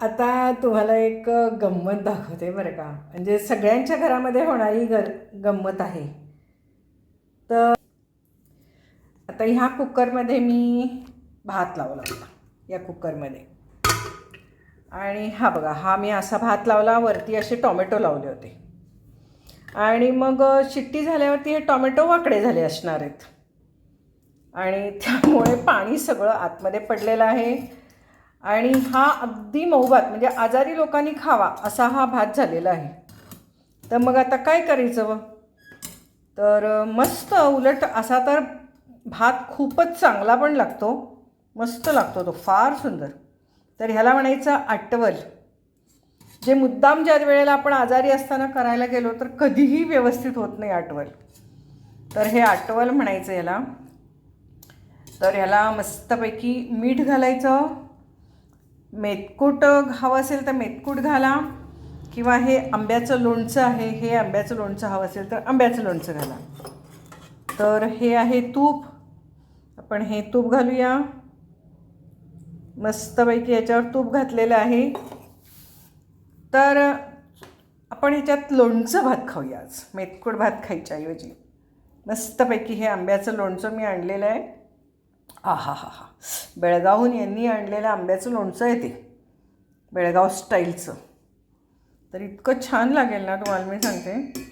आता तुम्हाला एक गंमत दाखवते बरं का. म्हणजे सगळ्यांच्या घरामध्ये होणारी घर गंमत आहे. तर आता ह्या कुकरमध्ये मी भात लावला होता या कुकरमध्ये. आणि हा बघा हा मी असा भात लावला वरती असे टॉमॅटो लावले होते. आणि मग शिट्टी झाल्यावरती हे टॉमॅटो वाकडे झाले असणार आहेत. आणि त्यामुळे पाणी सगळं आतमध्ये पडलेलं आहे. आणि हा अगदी मऊ भात म्हणजे आजारी लोकांनी खावा असा हा भात झालेला आहे. तर मग आता काय करायचं व? तर मस्त उलट असा तर भात खूपच चांगला पण लागतो मस्त लागतो तो फार सुंदर. तर ह्याला म्हणायचं आटवल. जे मुद्दाम ज्या वेळेला आपण आजारी असताना करायला गेलो तर कधीही व्यवस्थित होत नाही आटवल. तर हे आटवल म्हणायचं ह्याला. तर ह्याला मस्तपैकी मीठ घालायचं. मेतकूट हवं असेल तर मेतकूट घाला. किंवा हे आंब्याचं लोणचं आहे हे आंब्याचं लोणचं हवं असेल तर आंब्याचं लोणचं घाला. तर हे आहे तूप. आपण हे तूप घालूया. मस्तपैकी याच्यावर तूप घातलेलं आहे. तर आपण ह्याच्यात लोणचं भात खाऊया आज मेतकूट भात खायच्याऐवजी. मस्तपैकी हे आंब्याचं लोणचं मी आणलेलं आहे. हा हा हा हा. बेळगावहून यांनी आणलेलं आंब्याचं लोणचं आहे ते. बेळगाव स्टाईलचं. तर इतकं छान लागेल ना तुम्हाला मी सांगते.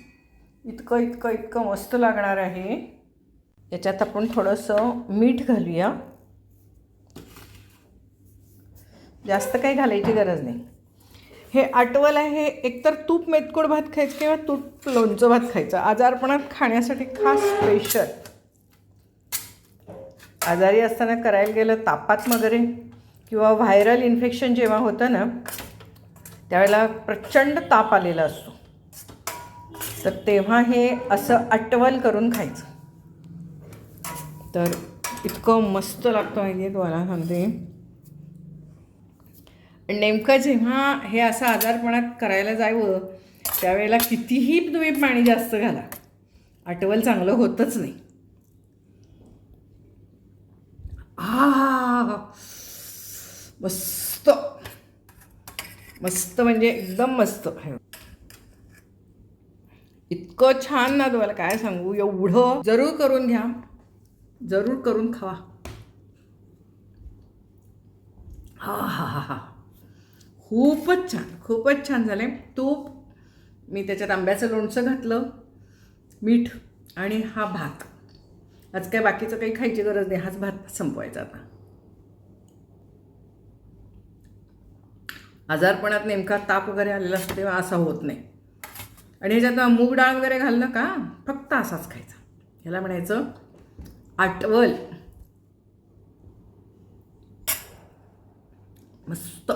इतकं इतकं इतकं मस्त लागणार आहे. याच्यात आपण थोडंसं मीठ घालूया. जास्त काही घालायची गरज नाही. हे आटवलं आहे एकतर तूप मेतकोड भात खायचं किंवा तूप लोणचं भात खायचं. आजारपणात खाण्यासाठी खास स्पेशल. आजारी असताना करायला गेलं तापात वगैरे किंवा व्हायरल इन्फेक्शन जेव्हा होतं ना त्यावेळेला प्रचंड ताप आलेला असतो. तर तेव्हा हे असं अटवल करून खायचं. तर इतकं मस्त लागतं माहिती आहे तुम्हाला सांगते. नेमकं जेव्हा हे असं आजारपणात करायला जावं त्यावेळेला कितीही तुम्ही पाणी जास्त घाला आटवल चांगलं होतच नाही. मस्त. मस्त म्हणजे एकदम मस्त. इतकं छान ना तुम्हाला काय सांगू एवढं जरूर करून घ्या. जरूर करून खावा. हा हा हा हा. खूपच छान खूपच छान झाले तूप मी त्याच्यात आंब्याचं लोणचं घातलं मीठ आणि हा भात. आज काय बाकीचं काही खायची गरज नाही हाच भात संपवायचा आता. आजारपणात नेमका ताप वगैरे आलेला असतो तेव्हा असा होत नाही. आणि ह्याच्यात मूग डाळ वगैरे घालणं का? फक्त असाच खायचा. ह्याला म्हणायचं आटवल. मस्त.